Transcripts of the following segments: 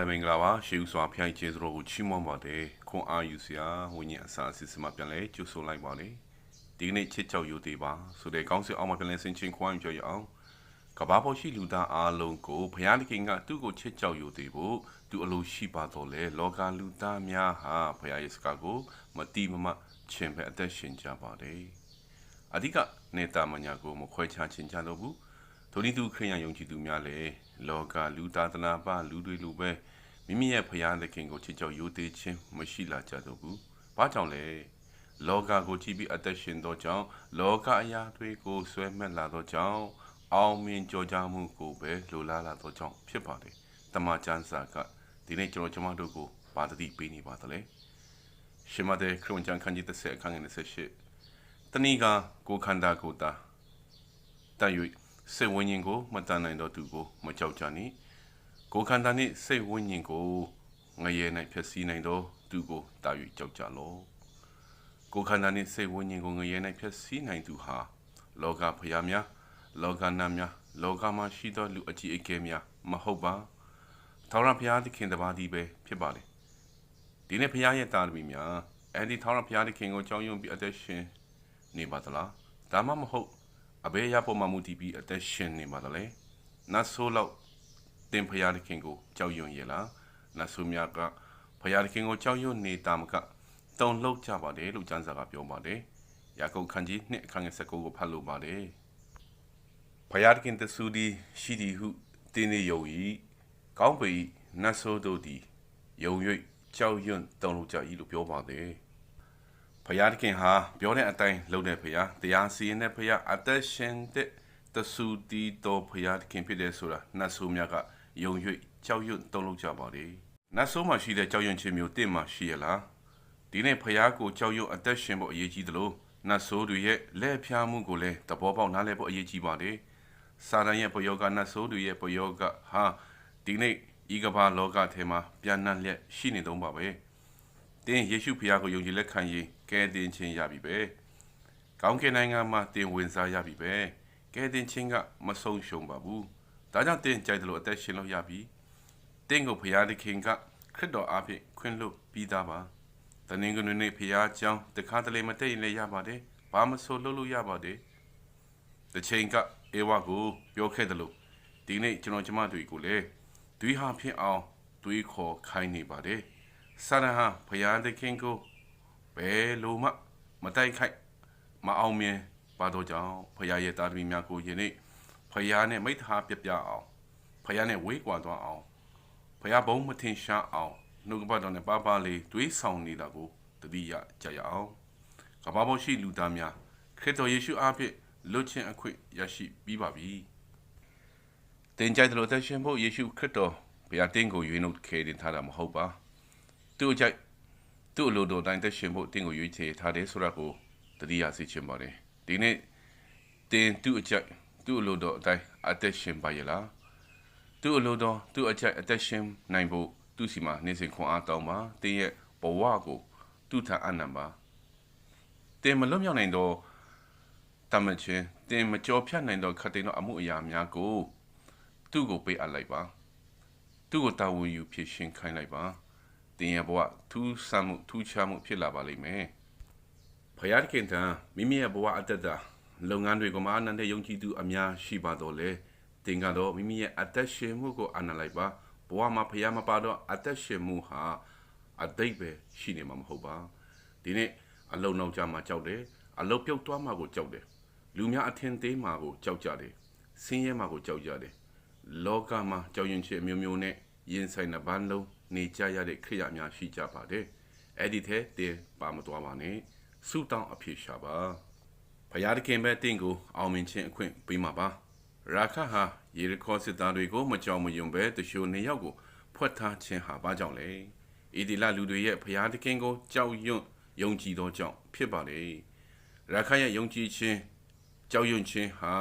အားလုံးပဲမင်္ဂလာပါရှေးဦးစွာဖျိုင်းကျေးဇူးတော်ကိုချီးမွမ်းပါတယ်ခွန်အားယူစရာဝိညာဉ်အစာအစစ်စမပြန်လဲကျူဆိုလိုက်ပါလေဒီကနေ့ချစ်ချောက်ယူသေးပါဆိုတဲ့ကောင်းစီအောင်မပြန်လဲဆင်ချင်းခွန်အားပြောရအောင်ကဘာပေါ်ရှိလူသားအားလုံးကိုဘုရားသခင်ကသူ့ကိုချစ်ကြောက်ယူသေးဖို့သူအလိုရှိပါတော့လေလောကလူသားများဟာဘုရားရဲ့စကားကိုမတိမမချင်ပဲအသက်ရှင်ကြပါတယ်အဓိကနေတာမညာကိုမခွဲခြားခြင်းကြလို့ဘူးထိုနည်းသူခရိယံယုံကြည်သူများလည်းလောကလူသားတနာပလူတွေလူပဲ မိမိရဲ့ဖရာသခင်ကိုချစ်ကြောက်ယိုသေးခြင်းမရှိလာကြတော့ဘူး။ဘာကြောင့်လဲ။လောကကိုကြည့်ပြီးအသက်ရှင်သောကြောင့်လောကအရာတွေကိုဆွဲမှတ်လာသောကြောင့်အောင်မြင်ကြော်ကြားမှုကိုပဲလိုလားလာသောကြောင့်ဖြစ်ပါတယ်။တမန်ကျမ်းစာကဒီနေ့ကျွန်တော်ကျွန်မတို့ကိုပါတတိပေးနေပါသလဲ။ရှမတဲ့ခရစ်ကျမ်းခန်းကြီး30အခန်းငယ်28တနည်းကကိုခန္ဓာကိုယ်တာတန်၍စိတ်ဝိညာဉ်ကိုမတန်နိုင်တော့သူကိုမကြောက်ကြနှင့် ကိုယ်ခန္ဓာနှင့်စိတ်ဝိညာဉ်ကိုငရဲ၌ဖြစ်စည်းနိုင်တော့သူကိုတာ၍ကြောက်ကြလော့ကိုယ်ခန္ဓာနှင့်စိတ်ဝိညာဉ်ကိုငရဲ၌ဖြစ်စည်းနိုင်သူဟာလောကဖျားများလောကနာများလောကမှာရှိသောလူအကြီးအကဲများမဟုတ်ပါထာဝရဘုရားသခင်တပါးတည်းပဲဖြစ်ပါလေဒီနေ့ဘုရားရဲ့တာသမီများအဲ့ဒီထာဝရဘုရားသခင်ကိုကြောင်းရွံ့ပြီးအသက်ရှင်နေပါသလားဒါမှမဟုတ်အဘေးရပေါ်မှာမူတည်ပြီးအသက်ရှင်နေပါသလဲနတ်ဆိုးလောက် တင်ဖရာသခင်ကိုကြောက်ရွံ့ရလားနတ်ဆိုးများကဖရာသခင်ကိုကြောက်ရွံ့နေတာမကတုံလောက်ကြပါတယ်လို့ကျမ်းစာကပြောပါတယ်ယာကုပ်ခန်းကြီးနှစ်အခန်းငယ်19ကိုဖတ်လို့ပါတယ်ဖရာသခင်တဆူဒီရှိသည်ဟုတင်းနေယုံ၏ကောင်းပေနတ်ဆိုးတို့သည်ယုံ၍ကြောက်ရွံ့တုံလို့ကြ၏လို့ပြောပါတယ်ဖယားတခင်ဟာပြောတဲ့အတိုင်းလုပ်တဲ့ဖယားတရားစီရင်တဲ့ဖယားအသက်ရှင်တဲ့တဆူတီတော်ဖယားတခင်ဖြစ်တဲ့ဆိုတာနတ်ဆိုးများက ယုံ၍ကြောက်ရွံ့တုံ့လုပ်ကြပါလေနတ်ဆိုးမှရှိတဲ့ကြောက်ရွံ့ခြင်းမျိုးတင့်မှရှိရလားဒီနေ့ဖယားကိုကြောက်ရွံ့အသက်ရှင်ဖို့အရေးကြီးသလိုနတ်ဆိုးတွေရဲ့လက်ဖျားမှုကိုလည်းသဘောပေါက်နားလည်ဖို့အရေးကြီးပါလေစာရန်ရဲ့ပယောဂနတ်ဆိုးတွေရဲ့ပယောဂဟာဒီနေ့ဤကမ္ဘာလောကထဲမှာပြန်နှံ့လျက်ရှိနေတော့ပါပဲတင်းယေရှုဖခင်ကိုယုံကြည်လက်ခံရင်ကဲတင်ခြင်းရပြီပဲကောင်းကင်နိုင်ငံမှာတင်ဝင်စားရပြီပဲကဲတင်ခြင်းကမဆုံးရှုံးပါဘူး ဒါကြောင့်တင်ကြိုက်တယ်လို့အသက်ရှင်လို့ရပြီတင်းကိုဖခင်သခင်ကခရစ်တော်အားဖြင့်ခွင့်လွှတ်ပြီးသားပါတနင်္ဂနွေနေ့ဖခင်ကြောင်းတခါတလေမတည့်ရင်လည်းရပါတယ်ဘာမဆိုလုပ်လို့ရပါတယ်တစ်ချိန်ကအေဝါကိုပြောခဲ့တယ်လို့ဒီနေ့ကျွန်တော်ကျမတွေကိုလည်းတွေးဟာဖြစ်အောင်တွေးခေါ်ခိုင်းနေပါတယ်ဆရာဟာဖခင်သခင်ကိုဘယ်လိုမှမတိုက်ခိုက်မအောင်မြင်ပါတော့ကြောင့်ဖခင်ရဲ့တာသမီများကိုယနေ့ ဖခင်နဲ့မိသားပြပြအောင်ဖခင်နဲ့ဝေးကွာသွားအောင်ဖခင်ဘုံမထင်ရှားအောင်နှုတ်ကပတ်တော်နဲ့ပါပါလေးတွေးဆောင်နေတာကိုတတိယကြရအောင်ကမ္ဘာပေါ်ရှိလူသားများခရစ်တော်ယေရှုအားဖြင့်လွတ်ခြင်းအခွင့်ရရှိပြီးပါပြီတင်ကြိုက်တယ်လို့သက်ရှင်ဖို့ယေရှုခရစ်တော်ဘုရားတင်းကိုရွေးနှုတ်ခဲတင်ထားတာမဟုတ်ပါသူ့အကြိုက်သူ့အလိုတော်တိုင်းသက်ရှင်ဖို့တင်းကိုရွေးချယ်ထားတယ်ဆိုတာကိုတတိယသိချင်ပါတယ်ဒီနေ့တင်းသူ့အကြိုက် သူ့အလိုတော်အတိုင်းအသက်ရှင်ပါရလားသူ့အလိုတော်သူ့အကြိုက်အသက်ရှင်နိုင်ဖို့သူ့စီမှာနေစဉ်ခွန်အားတောင်းပါတင်းရဲ့ဘဝကိုသူ့ထံအနံပါတင်းမလွတ်မြောက်နိုင်တော့တမချင်တင်မကြောဖြတ်နိုင်တော့ခတ်တင်တော့အမှုအရာများကိုသူ့ကိုပေးအပ်လိုက်ပါသူ့ကိုတာဝန်ယူဖြစ်ရှင်းခိုင်းလိုက်ပါတင်ရဲ့ဘဝထူးဆန်းမှုထူးခြားမှုဖြစ်လာပါလိမ့်မယ်ဖယားခင်တန်မိမိရဲ့ဘဝအတ္တတာ လုပ်ငန်းတွေကိုမှအနန္တယုံကြည်သူအများရှိပါတော့လေတင်ကတော့မိမိရဲ့အသက်ရှင်မှုကိုအနလိုက်ပါဘဝမှာဖယားမပါတော့အသက်ရှင်မှုဟာအတိတ်ပဲရှိနေမှာမဟုတ်ပါဒီနေ့အလုံးနောက်ကြမှာကြောက်တယ်အလုံးပြုတ်သွားမှာကိုကြောက်တယ်လူများအထင်သေးမှာကိုကြောက်ကြတယ်ဆင်းရဲမှာကိုကြောက်ကြတယ်လောကမှာကြောက်ရွံ့ခြင်းအမျိုးမျိုးနဲ့ရင်ဆိုင်တဲ့ဘန်းလုံးနေကြရတဲ့ခရိယာများရှိကြပါတယ်အဲ့ဒီထဲတင်ပါမသွားပါနဲ့ဆုတောင်းအဖြစ်ရှာပါ ဖယားတခင်ပဲတင့်ကိုအောင်မြင်ခြင်းအခွင့်ပေးမှာပါရာခဟာယေရခေါစစ်သားတွေကိုမကြောက်မရွံပဲတရှိုနေရောက်ကိုဖွက်ထားခြင်းဟာဘာကြောင့်လဲဣဒီလလူတွေရဲ့ဖယားတခင်ကိုကြောက်ရွံ့ယုံကြည်သောကြောင့်ဖြစ်ပါလေရာခရဲ့ယုံကြည်ခြင်းကြောက်ရွံ့ခြင်းဟာ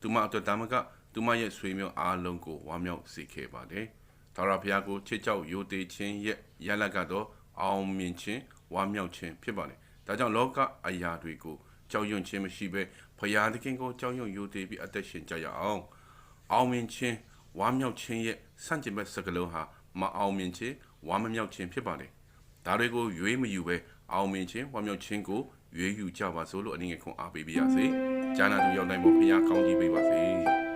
သူမအတွက်တာမကသူမရဲ့ဆွေမျိုးအားလုံးကိုဝမ်းမြောက်စေခဲ့ပါတယ်။ထာဝရဘုရားကိုချစ်ကြောက်ယိုသေးခြင်းရဲ့ရလကတော့အောင်မြင်ခြင်းဝမ်းမြောက်ခြင်းဖြစ်ပါတယ်။ဒါကြောင့်လောကအရာတွေကို ကြောက်ရွံ့ခြင်းမရှိဘဲဘုရားသခင်ကိုကြောက်ရွံ့ယိုသေးပြီးအသက်ရှင်ကြရအောင်။အောင်မြင်ခြင်းဝမ်းမြောက်ခြင်းရဲ့ဆန့်ကျင်ဘက်စကလုံးဟာမအောင်မြင်ခြင်းဝါမမြောက်ခြင်းဖြစ်ပါတယ်ဒါတွေကိုရွေးမယူပဲအောင်မြင်ခြင်းဝါမြောက်ခြင်းကိုရွေးယူကြပါစို့လို့အနည်းငယ်ခွန်အားပေးပါရစေ။ဂျာနာသူရောက်တိုင်းပေါ်ဖခင်ကောင်းကြီးပေးပါစေ။